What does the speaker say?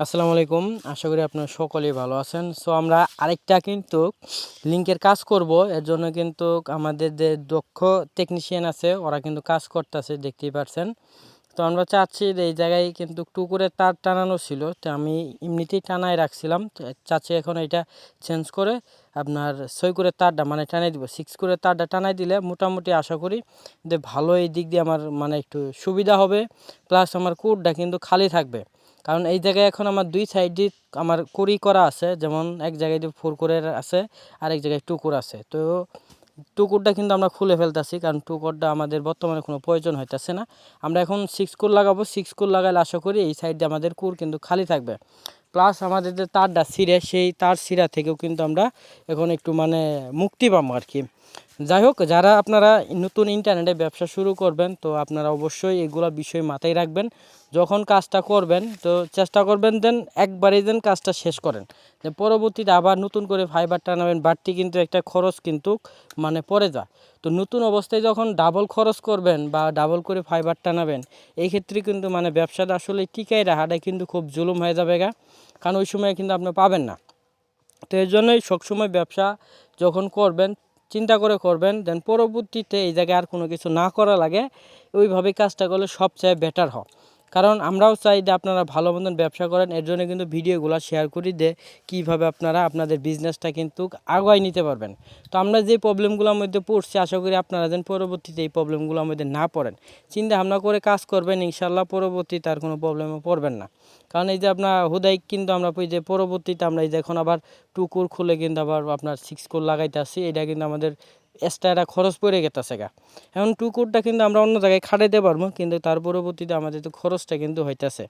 আসসালামু আলাইকুম। আশা করি আপনারা সকলেই ভালো আছেন। সো আমরা আরেকটা কিন্তু লিঙ্কের কাজ করব। এর জন্য কিন্তু আমাদের যে দক্ষ টেকনিশিয়ান আছে, ওরা কিন্তু কাজ করতেছে, দেখতেই পারছেন। তো আমরা চাচ্ছি যে এই জায়গায় কিন্তু টুকুরের তার টানানো ছিল। তো আমি এমনিতেই টানায় রাখছিলাম। চাচ্ছি এখন এটা চেঞ্জ করে আপনার ছয় করে তারটা মানে টানাই দিব সিক্স করে তারটা টানাই দিলে মোটামুটি আশা করি যে ভালো এই দিক দিয়ে আমার মানে একটু সুবিধা হবে। প্লাস আমার কোডটা কিন্তু খালি থাকবে। কারণ এই জায়গায় এখন আমার দুই সাইডে আমার কুড়ি করা আছে, যেমন এক জায়গায় ফোর করে আছে আর এক জায়গায় টুকুর আছে। তো টুকুরটা কিন্তু আমরা খুলে ফেলতেছি, কারণ টুকুরটা আমাদের বর্তমানে কোনো প্রয়োজন হইতেছে না। আমরা এখন সিক্স কুর লাগাবো সিক্স কুর লাগালে আশা করি এই সাইডে আমাদের কুর কিন্তু খালি থাকবে। প্লাস আমাদের যে তারটা ছিঁড়ে, সেই তার ছিঁড়া থেকেও কিন্তু আমরা এখন একটু মানে মুক্তি পাবো আর কি যাই হোক যারা আপনারা নতুন ইন্টারনেটে ব্যবসা শুরু করবেন, তো আপনারা অবশ্যই এগুলো বিষয় মাথায় রাখবেন। যখন কাজটা করবেন, তো চেষ্টা করবেন দেন একবারেই দেন কাজটা শেষ করেন। যে পরবর্তীতে আবার নতুন করে ফাইবার টানাবেন বাড়তি কিন্তু একটা খরচ কিন্তু মানে পড়ে যায়। তো নতুন অবস্থায় যখন ডাবল খরচ করবেন বা ডাবল করে ফাইবার টানাবেন এই ক্ষেত্রে কিন্তু মানে ব্যবসাটা আসলে টিকাই রাখাটা কিন্তু খুব জুলুম হয়ে যাবে গা। কারণ ওই সময় কিন্তু আপনি পাবেন না। তো এর জন্যই সবসময় ব্যবসা যখন করবেন চিন্তা করে করবেন দেন পরবর্তীতে এই জায়গায় আর কোনো কিছু না করা লাগে। ওইভাবে কাজটা করলে সবচেয়ে বেটার হয়। কারণ আমরাও চাই যে আপনারা ভালো মতন ব্যবসা করেন। এর জন্য কিন্তু ভিডিওগুলো শেয়ার করি দে কীভাবে আপনারা আপনাদের বিজনেসটা কিন্তু আগুয়াই নিতে পারবেন। তো আমরা যে প্রবলেমগুলোর মধ্যে পড়ছি, আশা করি আপনারা যেন পরবর্তীতে এই প্রবলেমগুলোর মধ্যে না পড়েন। চিন্তা ভাবনা করে কাজ করবেন ইনশাল্লাহ পরবর্তীতে আর কোনো প্রবলেমে পড়বেন না। কারণ এই যে আপনার হুদাই কিন্তু আমরা যে পরবর্তীতে আমরা এই যে এখন আবার টুকুর খুলে কিন্তু আবার আপনার সিক্স কোর লাগাইতে আসছি, এটা কিন্তু আমাদের এক্সট্রা একটা খরচ পড়ে গেতেছে গা। এখন টুকুরটা কিন্তু আমরা অন্য জায়গায় খাটাইতে পারব, কিন্তু তার পরবর্তীতে আমাদের তো খরচটা কিন্তু হইতেছে।